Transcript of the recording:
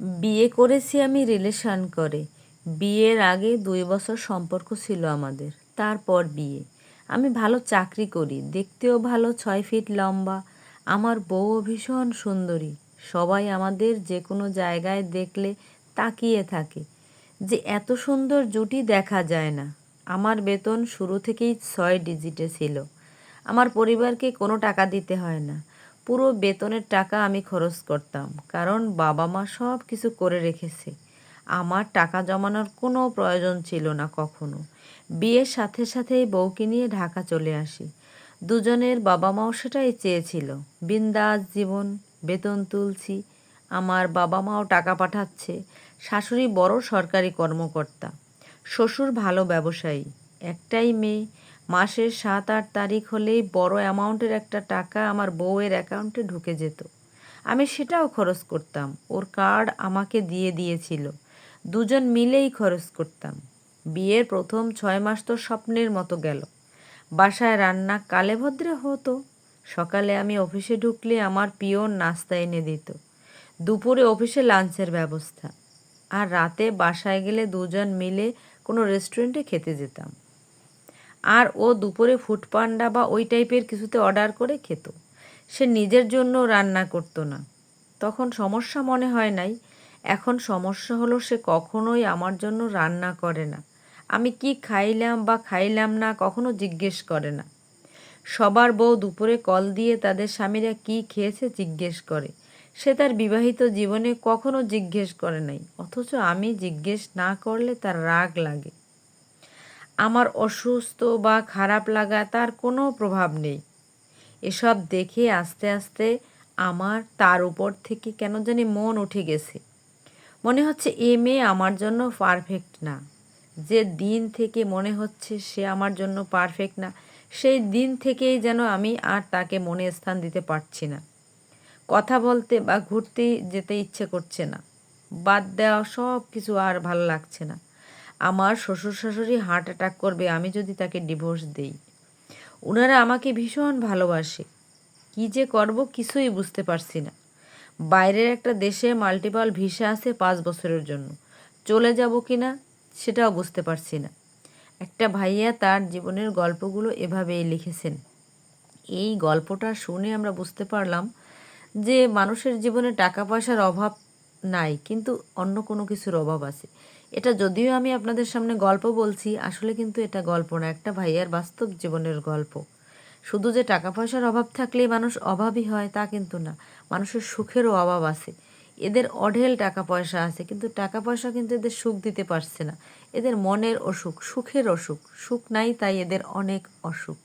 বিয়ে করেছি আমি রিলেশন করে। বিয়ের আগে দুই বছর সম্পর্ক ছিল আমাদের, তারপর বিয়ে। আমি ভালো চাকরি করি, দেখতেও ভালো, ছয় ফিট লম্বা। আমার বউও ভীষণ সুন্দরী, সবাই আমাদের যে কোনো জায়গায় দেখলে তাকিয়ে থাকে। যে এত সুন্দর জুটি দেখা যায় না। আমার বেতন শুরু থেকেই ছয় ডিজিটে ছিল। আমার পরিবারকে কোনো টাকা দিতে হয় না। পুরো বেতনের টাকা আমি খরচ করতাম, কারণ বাবা মা সব কিছু করে রেখেছে। আমার টাকা জমানোর কোনো প্রয়োজন ছিল না কখনো। বিয়ের সাথে সাথেই বউকে নিয়ে ঢাকা চলে আসি। দুজনের বাবা মাও সেটাই চেয়েছিল। বিন্দাস জীবন, বেতন তুলছি, আমার বাবা মাও টাকা পাঠাচ্ছে, শাশুড়ি বড় সরকারি কর্মকর্তা, শ্বশুর ভালো ব্যবসায়ী, একটাই মেয়ে মাসের সাত, আট তারিখ হলেই বড় অ্যামাউন্টের একটা টাকা আমার বউয়ের অ্যাকাউন্টে ঢুকে যেত। আমি সেটাও খরচ করতাম। ওর কার্ড আমাকে দিয়ে দিয়েছিল। দুজন মিলেই খরচ করতাম। বিয়ের প্রথম ছয় মাস তো স্বপ্নের মতো গেল। বাসায় রান্না কালে ভদ্রে হতো। সকালে আমি অফিসে ঢুকলে আমার পিওর নাস্তা এনে দিত। দুপুরে অফিসে লাঞ্চের ব্যবস্থা। আর রাতে বাসায় গেলে দুজন মিলে কোনো রেস্টুরেন্টে খেতে যেতাম। আর ও দুপুরে ফুড পান্ডা বা ওই টাইপের কিছুতে অর্ডার করে খেত। সে নিজের জন্য রান্না করতো না। তখন সমস্যা মনে হয় নাই। এখন সমস্যা হলো সে কখনোই আমার জন্য রান্না করে না। আমি কি খাইলাম বা খাইলাম না কখনো জিজ্ঞেস করে না। সবার বউ দুপুরে কল দিয়ে তাদের স্বামীরা কি খেয়েছে জিজ্ঞেস করে। সে তার বিবাহিত জীবনে কখনো জিজ্ঞেস করে নাই। অথচ আমি জিজ্ঞেস না করলে তার রাগ লাগে। আমার অসুস্থ বা খারাপ লাগা তার কোনো প্রভাব নেই। এসব দেখে আস্তে আস্তে আমার তার উপর থেকে কেন জানি মন উঠে গেছে। মনে হচ্ছে এ মেয়ে আমার জন্য পারফেক্ট না। যে দিন থেকে মনে হচ্ছে সে আমার জন্য পারফেক্ট না, সেই দিন থেকেই যেন আমি আর তাকে মনে স্থান দিতে পারছি না। কথা বলতে বা ঘুরতে যেতে ইচ্ছে করছে না। বাদ দেওয়া সব কিছু আর ভালো লাগছে না। আমার শ্বশুর শাশুড়ি হার্ট অ্যাটাক করবে, আমি যদি তাকে ডিভোর্স দেই। ওনারা আমাকে ভীষণ ভালোবাসে। কী যে করব কিছুই বুঝতে পারছি না। বাইরের একটা দেশে মাল্টিপাল ভিসা আছে পাঁচ বছরের জন্য। চলে যাব কি না সেটাও বুঝতে পারছি না। একটা ভাইয়া তার জীবনের গল্পগুলো এভাবেই লিখেছেন। এই গল্পটা শুনে আমরা বুঝতে পারলাম যে মানুষের জীবনে টাকা পয়সার অভাব নাই, কিন্তু অন্য কোনো কিছুর অভাব আছে। এটা যদিও আমি আপনাদের সামনে গল্প বলছি, আসলে কিন্তু এটা গল্প না, একটা ভাইয়ার বাস্তব জীবনের গল্প। শুধু যে টাকা পয়সার অভাব থাকলেই মানুষ অভাবই হয় তা কিন্তু না, মানুষের সুখেরও অভাব আছে। এদের অঢেল টাকা পয়সা আছে, কিন্তু টাকা পয়সা কিন্তু এদের সুখ দিতে পারছে না। এদের মনের অসুখ, সুখের অসুখ, সুখ নাই তাই এদের অনেক অসুখ।